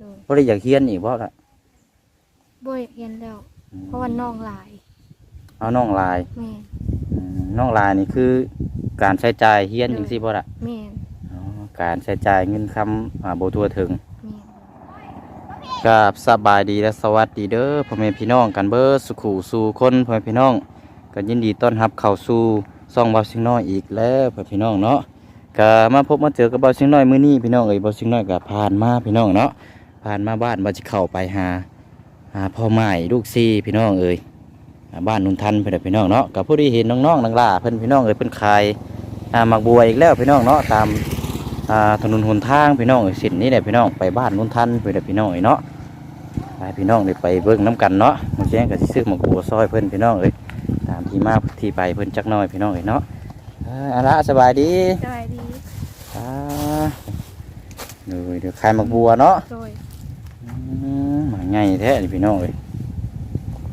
โดยบ่ได้อยากเฮียนอีกบ่ล่ะบ่อยากเรียนแล้ว เพราะว่าน้องหลายเอาน้องลายแม่นอืมน้องลายนี่คือ การใช้จ่ายเฮียนจังซี่บ่ล่ะแม่นอ๋อการใช้จ่ายเงินคำอ่าบ่ทั่วถึง แม่นกับสบายดีและสวัสดีเด้อพ่อแม่พี่น้องกันเบิดสุขูสู่คนพ่อแม่พี่น้องก็ยินดีต้อนรับเข้าสู่ซ่องเบาสิงน้อยอีกแล้วพ่อแม่พี่น้องเนาะก็มาพบมาเจอกับเบาสิงน้อยมื้อนี้พี่น้องเอ้ยเบาสิงน้อยก็ผ่านมาพี่น้องเนาะ ผ่านมาบ้านบ่สิเข้าไปหาหาพ่อใหม่ลูกซี่พี่น้องเอ้ยอ่าบ้านนุนทันเพิ่นน่ะพี่น้องเนาะก็ผู้ที่เห็นน้องๆนังล่าเพิ่นพี่น้องเอ้ยเพิ่นขายอ่าหมักบัวอีกแล้วพี่น้องเนาะตามอ่าถนนหนทางพี่น้องเอ้ยเส้นนี้แหละพี่น้องไปบ้านนุนทันเพิ่นน่ะพี่น้องเอ้ยเนาะไปพี่น้องได้ไปเบิ่งน้ำกันเนาะมาแจ้งกับซื้อหมกบัวซอยเพิ่นพี่น้องเอ้ยตามที่มาที่ไปเพิ่นจักหน้อยพี่น้องเอ้ยเนาะเอ้ยเอาละสบายดีสบายดีอ่าเดี๋ยวเดี๋ยวขายหมกบัวเนาะโดยอื มมาไงแท้นี่พี่น้องเอ้ย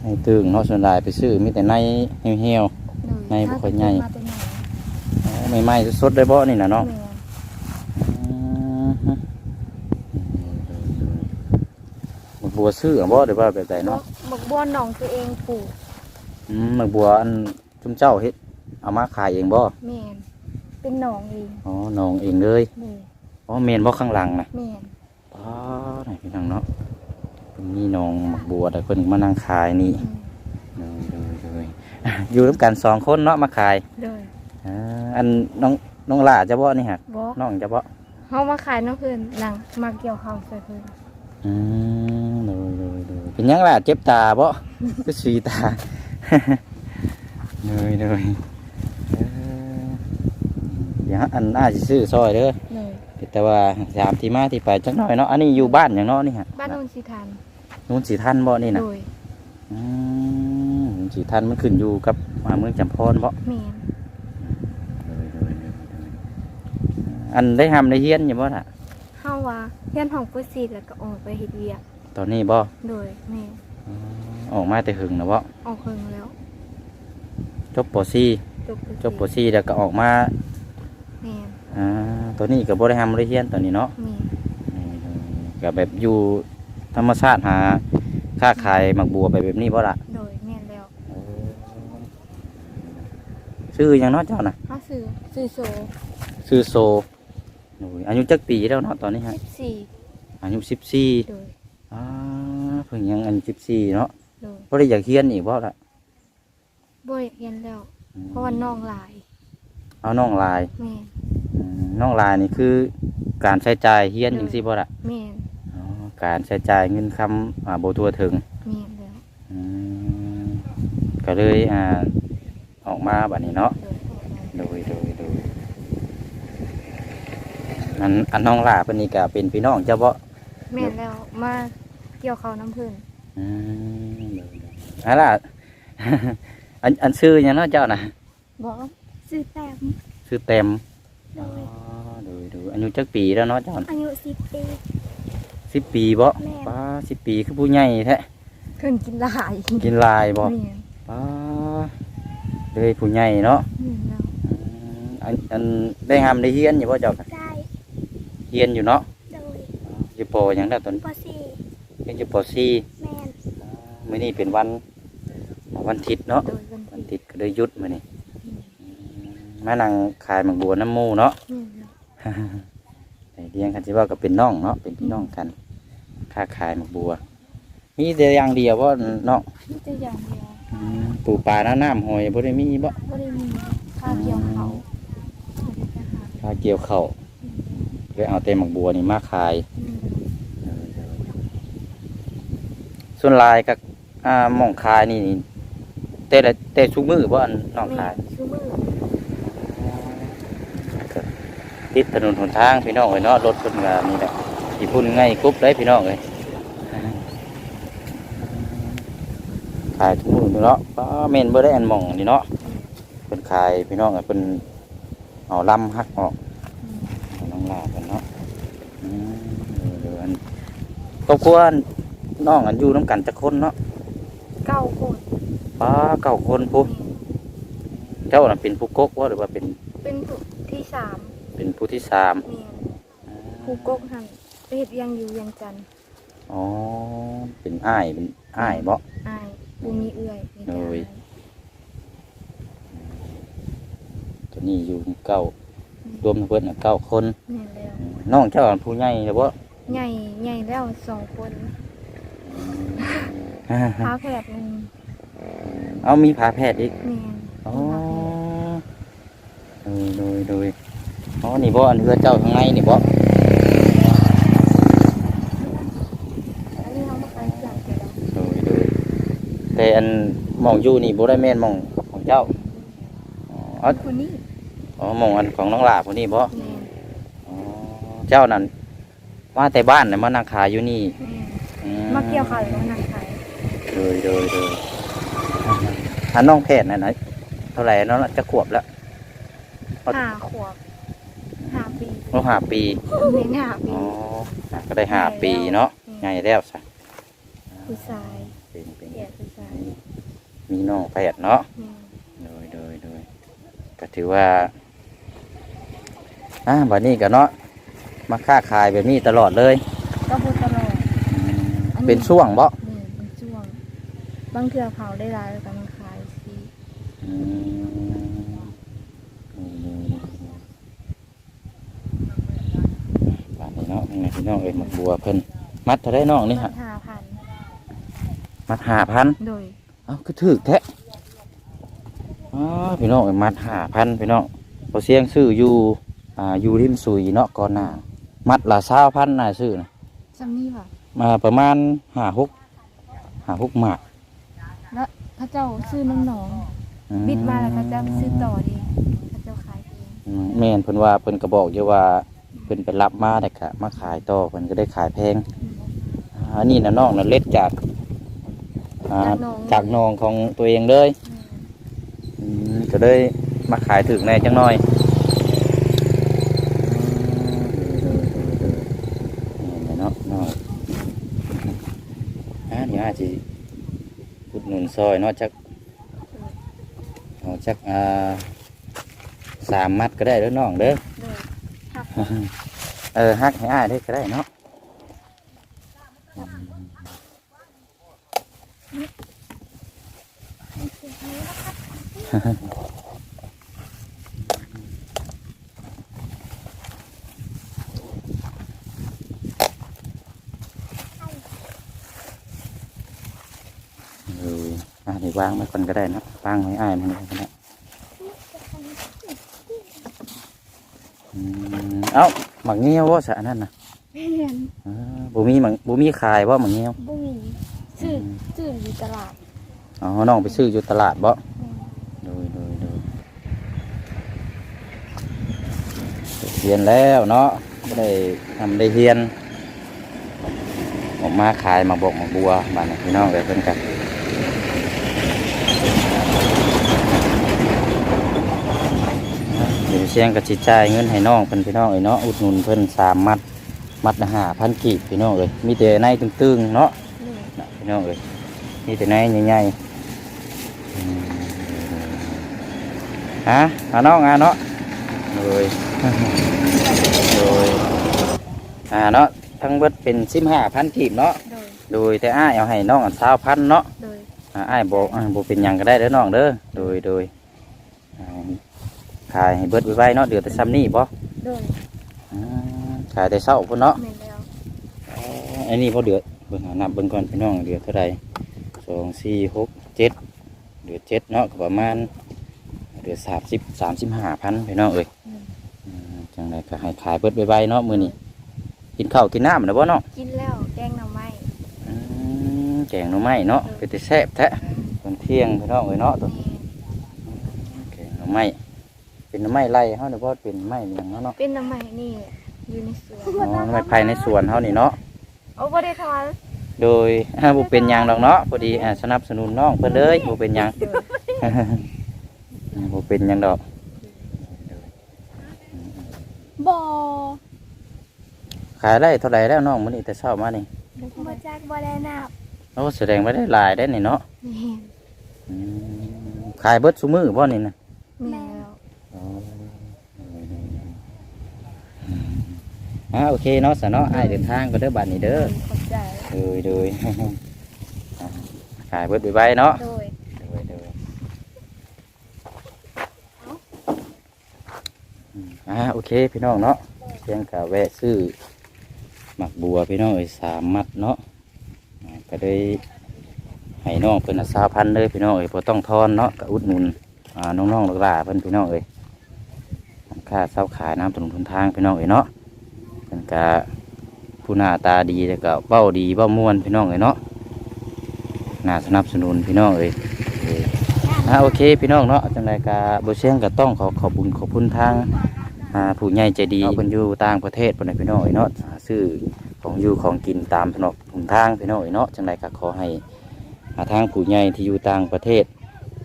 ให้ตึงเนาะส่วนหลายไปซื้อมีแต่ในเหี่ยวโดยในบ่ค่อยใหญ่มาแต่ไหนๆเอาใหม่ๆสดๆเลยบ่นี่น่ะเนาะแม่นอืมหมกบัวซื้อบ่หรือว่าแบบใดเนาะบักบัวหนองตัวเองปลูกอืมหมกบัวอันจุมเจ้าเฮ็ดเอามาขายเองบ่แม่นเป็นหนองเองอ๋อน้องเองเลยเลยอ๋อเมนบ่ข้างหลังนะแม่นป้าไห นพี่น้องเนาะเพิ่นมีน้องหมักบัวแต่เพิ่นมานั่งขายนี่อืมเลยเลยเลยอยู่ร่วมกันสองคนเนาะมาขายโดย อ่าอันน้องน้องหล่าจะบ่นี่ฮะบ่น้องจะบ่เฮามาขายน้ำเพิ่นหลังมาเกี่ยวข้าวใส่เพิ่นอืมเลยเลยเลยเป็นหยังล่ะเจ็บตาบ่ ก็สีตา เลยเลยเออเดี๋ยวอันน่าสิซื้อซอยเด้อเลย แต่ว่าถามที่มาที่ไปจักหน่อยเนาะอันนี้อยู่บ้านอย่างเนาะนี่ฮะบ้านโนนสิทันนู้นสีท่านบ่นี่นะโดยอืมสีท่านมันขึ้นอยู่กับมาเมืองจำพรบ่แม่นอันได้ทำได้เฮียนอยู่บ่ล่ะเฮาว่าเรียนห้องปุซีแล้วก็ออกไปเฮ็ดเวียกตอนนี้บ่โดยแม่นออกมาแต่หึงนะบ่ออกเพิ่งแล้วจบปซี่จบจบปซี่แล้วก็ออกมาแม่น อ่าตัวนี้ก็บ่ได้ทำได้เฮียนตอนนี้เนาะแม่นก็แบบอยู่ธรรมชาติหาค้าขายหมักบัวไปแบบนี้บ่ล่ะโดยแม่นแล้วชื่อหยังเนาะเจ้าน่ะเฮาซื้อซื้อโซชื่อโซโอ้ยอายุจักปีแล้วเนาะตอนนี้ฮะ14อายุ14โดยอ่าเพิ่งยังอายุ14เนาะโดยบ่ได้อยากเฮียนอีกบ่ล่ะบ่อยากเรียนแล้ว เพราะว่าน้องหลายเอาน้องลาย แม่นอืม น้องลายนี่คือการใช้จ่ายเฮียนจังซี่บ่ล่ะแม่นอ๋อการใช้จ่ายเงินคำอ่าบ่ทั่วถึงแม่นแล้วอืมก็เลยอ่าออกมาบัดนี้เนาะโดยโดยโดยโดยอันอันน้องลาเพิ่นนี่ก็เป็นพี่น้องเจ้าบ่แม่นแล้วมาเกี่ยวข้าวน้ำผึ้งอืมโดยโดยอันล่ะ อันอันชื่อหยังเนาะเจ้าน่ะบ่ซื้อแต้ม ชื่อเต็ม โดอ๋อยโดยโดยอายุจักปีแล้วเนาะเจ้าอายุ10ปี สิบปีบ่แม่ ป้าสิบปีคือผู้ใหญ่แท้เพิ่นกินหลายกินหลายบ่แม่นป้าเลยผู้ใหญ่เนาะแม่นแล้วอืมอันอันได้หามได้เฮียนอยู่บ่เจ้าได้เฮียนอยู่เนาะโดยอยู่ปอหยังแล้วตอนปสี่เรียนอยู่ปสี่แมนมื้อนี้เป็นวันวันอาทิตย์เนาะ โดยวันวันที่อาทิตย์ก็เลยหยุดมื้อนี้ มานั่งขายหมักบัวน้ำหมูเนาะแม่นแล้วไอ้เลี้ยงกันสิว่าก็เป็นน้องเนาะเป็นพี่น้องกัน ค้าขายหมักบัว มีแต่อย่างเดียวว่าเนาะมีแต่อย่างเดียวอืมปลูกปลาหน้าน้ำหอยบ่ได้มีบ่บ่ได้มีข้าวเกี่ยวเขาไม่ได้ไปหาข้าเกี่ยวข้าวเลยเอาแต่หมักบัวนี่มาขาย อืมส่วนหลายกับอ่าหม่องขายนี่นี่แต่ละแต่ชุกมือบ่อันน้องขายแม่ชื่อมือ ก็ ติดถนนหนทางพี่น้องเอ้ยเนาะรถเพิ่นก็นี่แหละสิพุ่นง่ายกรุ๊บเลยพี่น้องเอ้ยขายทุกมื้อเนาะป้าแม่นบ่ได้อันหม่องนี่เนาะเพิ่นขายพี่น้องเอ้ยเพิ่นเอาลำหักออกอืมให้น้องลาเพิ่นเนาะอืมเดี๋ยวอันครอบครัวน้องอันอยู่นํกันจักคนเนาะเก้าคนป้าเก้าคนผู้เจ้าน่ะเป็นผู้กกบ่หรือว่าเป็น เป็นผู้ที่สาม เป็นผู้ที่สามแม่นผู้กกหันไปเฮ็ดเวียังอยู่เวียังจันทน์อ๋อ เป็นอ้ายเป็นอ้ายบ่ อายบ่มีเอื้อยมีแต่โอ้ยอายตัวนี้อยู่เก้ารวมทั้งเพิ่นน่ะเก้าคนแม่นแล้วอืมน้องเจ้าผู้ใหญ่แล้วบ่ ใหญ่ใหญ่แล้วสองคนอ่าพาแพทย์หนึงเอามีผาแพทย์อีก แม่นอ๋อโดยโดยโดย อ๋อนี่บ่อันเฮือเจ้าข้างในนี่บ่อันนี้เขามาขายเครื่องเสร็จแล้วโดยโดยแต่อันหมองอยู่นี่บ่ได้แม่นหมองของเจ้าอ๋ออ๋อคนนี้อ๋อหมองอันของน้องหลาผู้นี้บ่แม่นอ๋อเจ้านั่นว่าแต่บ้านน่ะมานั่งขายอยู่นี่แม่นอืมาเกี่ยวข้าวแล้วก็นั่งขายโดยโดยโดยอันน้องแพทย์น่ะนะเท่าไหร่น้องจะขวบแล้วเอาห้าขวบห้า ปีน้องห้าปีแม่นห้าปี อ๋อก็ได้ห้าปีเนาะใหญ่แล้วซะผู้ชายเป็นเป็นแก่ผู้ชายมีน้องแพทย์เนาะแม่นโดยโดยโดยก็ถือว่าอ่าบัดนี้ก็เนาะมาค้าขายแบบนี้ตลอดเลยก็พูดตลอดอันนี้เป็นช่วงบ่นี่เป็นช่วง บางเทื่อเผาได้หลายแล้วก็มาขายสิอืมบัด นี้เนาะนี่ไงพี่น้องเอ้ยหมักบัวเพิ่นมัดเท่าได้น้องนี่ฮะห้าพันมัดห้าพันโดยเอ้าก็ถือแท้อ๋อพี่น้องเอ้ยมัดห้าพันพี่น้องพอเสียงซื้ออยู่อ่าอยู่ริมสุยเนาะก่อนหน้ามัดละเศร้าพันน่าซื้อนะจำนี่ป่ะมาประมาณห้าหกห้าหกหมากแล้วพระเจ้าซื้อน้ำหนองอืบิดมาแล้วพระเจ้าซื้อต่อดีพระเจ้าขายเองอืมแม่นเพิ่นว่าเพิ่นก็บอกอยู่ว่า เพิ่นไปรับมาแต่กะมาขายต่อเพิ่นก็ได้ขายแพงอ่าอันนี้นะน้องนะเล็ดจากอ่าจากนองของตัวเองเลยอืมก็เลยมาขายถึงแน่จังหน่อยนี่แหละเนาะน้องอ่าเดี๋ยวอาจจะอุดหนุนซอยเนาะจักเอาจักอ่าสามมัดก็ได้เด้อน้องเด้อโดยหัก เออฮักให้อ้ายได้ก็ได้เนาะเอออ่าเดี๋ยววางไว้ก่อนก็ได้นะวางไว้อ้ายมันก็ได้อืม เอ้าหมักเงี้ยวว่าสะอันนั่นนะแม่นอ่าบุมีหมังบุมีขายว่าหมังเงี้ยวบุ้มีซื้อซื้ออยู่ตลาดอ๋อน้องไปซื้ออยู่ตลาดบ่แม่นโดยโดยโดยเรียนแล้วเนาะบ่ได้ทำได้เรียนออกมาขายมาบอกมาบัวบ้านนี้พี่น้องเลยเพิ่นกันเดี๋ยวเชียงกับจิจ่ายเงินให้น้องเพิ่นพี่น้องเอ้ยเนาะอุดหนุนเพิ่นสามมัดมัดละห้าพันกีบพี่น้องเอ้ยมีแต่ในตึงๆเนาะนี่น่ะพี่น้องเอ้ยมีแต่ในใหญ่ๆอืมฮะอาน้องอาเนาะเลยเลยอ่าเนาะทั้งเบิดเป็นสิบห้าพันกีบเนาะโดยโดยแต่อ้ายเอาให้น้องอันสาวพันเนาะโดย อ่าอ้ายบอกอ่าบเป็นหยังก็ได้เด้อน้องเด้อโดยโดยอ่า ขายให้เบิดไว้ๆเนาะเดือแต่ซ้ำนี่บ่โดยอ่าขายแต่เช้าพุ่นเนาะ แม่นแล้วอ๋ออันนี้พอเดือดเบิ่งหานับเบิ่งก่อนพี่น้องเดือดเท่าไหร่สองสี่หกเจ็ดเดือดเจ็ดเนาะก็ประมาณเดือดสามสิบสามสิบห้าพันพี่น้องเอ้ยอืมอืมจังไรก็ให้ขายเบิดไวๆเนาะมื้อนี้กินข้าวกินน้ำนะบ่เนาะกินแล้วแกงหน่อไม้อืมแกงหน่อไม้เนาะเป็นแต่แซ่บแท้ตอนเที่ยงพี่น้องเอ้ยเนาะตัวแม่นแกงหน่อไม้ เป็นหน่อไม้ไร่เฮาหรือว่าเป็นไม้หยังเนาะเนาะเป็นหน่อไม้นี่อยู่ในสวนอ๋อหน่อไม้ภายในสวนเฮานี่เนาะ โอ้บ่ได้ทอนโดยอ่าบ่เป็นหยังดอกเนาะพอดีอ่าสนับสนุนน้องเพิ่นเลยบ่เป็นหยังโดยบ่เป็นหยังดอก บ่ขายได้เท่าไหร่แล้วน้องมื้อนี้แต่เช้ามานี่บ่จักบ่ได้นับโอ้แสดงว่าได้หลายได้นี่เนาะแม่นอืมขายเบิดซุมื้อบ่นี่นะ แม่นแล้ว อ๋อ อ่าโอเคเนาะสะเนาะอ้ายเดินทางก็เด้อบัดนี้เด้อขอบใจโดเลยเลยอ่าขายเบิดไว้เนาะโดยเลยเลยอืมอ่าโอเคพี่น้องเนาะเพียงกะแวะซื้อหมักบัวพี่น้องเอ้ยสามมัดเนาะอ่าก็ได้ให้น้องเป็นสาพันเลยพี่น้องเอ้ยพอต้องทอนเนาะก็อุดหนุนอ่าน้องๆลูกหลานเพิ่นพี่น้องเอ้ยค่าเช่าขายน้ำถนนทนทางพี่น้องเอ้ยเนาะเป็ นกะผู้หน้าตาดีแล้วก็เบ้าดีเบ้าม่วนพี่น้องเอ้ยเนาะน่าสนับสนุนพี่น้องเอ้ยอ่าโอเคพี่น้องเนาะจังไรกาบเชียงก็ต้องขอขอบคุญขอบคุณทางอ่าผู้ใหญ่ใจดีเพิ่นอยู่ต่างประเทศพี่น้องเอ้ยเนาะซื้อของอยู่ของกินตามถนนหนทางพี่น้องเอ้ยเนาะจังไรก็ขอให้าทางผู้ใหญ่ที่อยู่ต่างประเทศ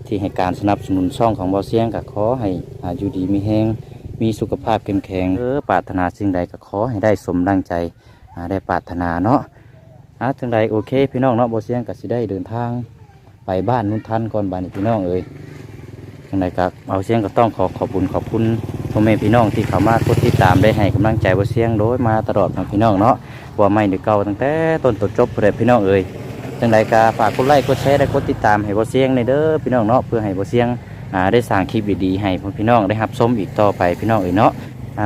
ที่ให้การสนับสนุนช่องของบ่เชียงก็ขอให้อ่าอยู่ดีมีแฮง มีสุขภาพเข้มแข็งเออปรารถนาสิ่งใดก็ขอให้ได้สมดังใจได้ปรารถนาเนาะอ่าจังไรโอเค พี่น้องเนาะบ่เชียงก็สิได้เดินทางไปบ้านนุ่นทันก่อนบ้านพี่น้องเอ้ยยังไงครับเอาเสียงก็ต้องขอขอบคุณขอบคุณพ่อแม่พี่น้องที่เข้ามากดติดตามได้ให้กำลังใจว่เสียงโดยมาตลอดนะพี่น้องเนาะว่าไม่เดือเก่าตั้งแต่ต้นตนจบเลยพี่น้องเอ้ยจังไดก็ฝากกดไลค์กดแชร์และกดติดตามให้บ่เสียงในเด้อพี่น้องเนาะเพื่อให้บ่เสียง ได้สร้างคลิปดีๆให้พ่อพี่น้องได้รับชมอีกต่อไปพี่น้องเอ๋ยเนาะ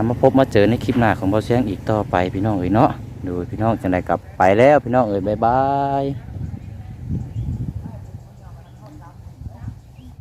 มาพบมาเจอในคลิปหน้าของบ่เสียงอีกต่อไปพี่น้องเอ๋ยเนาะดูพี่น้องจังไดกลับไปแล้วพี่น้องเอ๋ยบ๊ายบาย